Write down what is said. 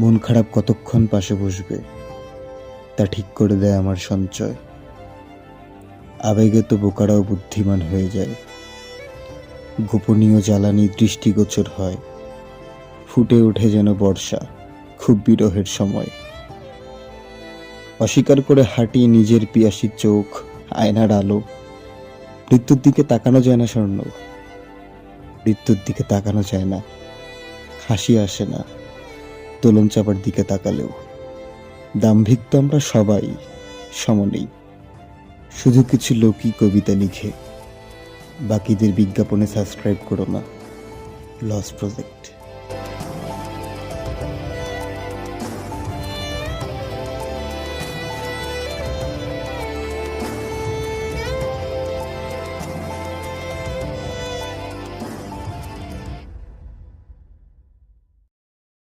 মন খারাপ কতক্ষণ পাশে বসবে? তা ঠিক করে দেয় আমার সঞ্চয়। আবেগে তো বোকারাও বুদ্ধিমান হয়ে যায়। গোপনীয় জ্বালানি দৃষ্টিগোচর হয়। ফুটে ওঠে যেন বর্ষা, খুব বিরহের সময়। অস্বীকার করে হাঁটি নিজের পিয়াসী চোখ, আয়নার আলো। মৃত্যুর দিকে তাকানো যায় না স্বর্ণ। মৃত্যুর দিকে তাকানো যায় না। হাসি আসে না। দোলন চাপার দিকে তাকালেও দাম্ভিক তো আমরা সবাই সমনেই। শুধু কিছু লোকই কবিতা লিখে, বাকিদের বিজ্ঞাপনে সাবস্ক্রাইব করো না। Loss project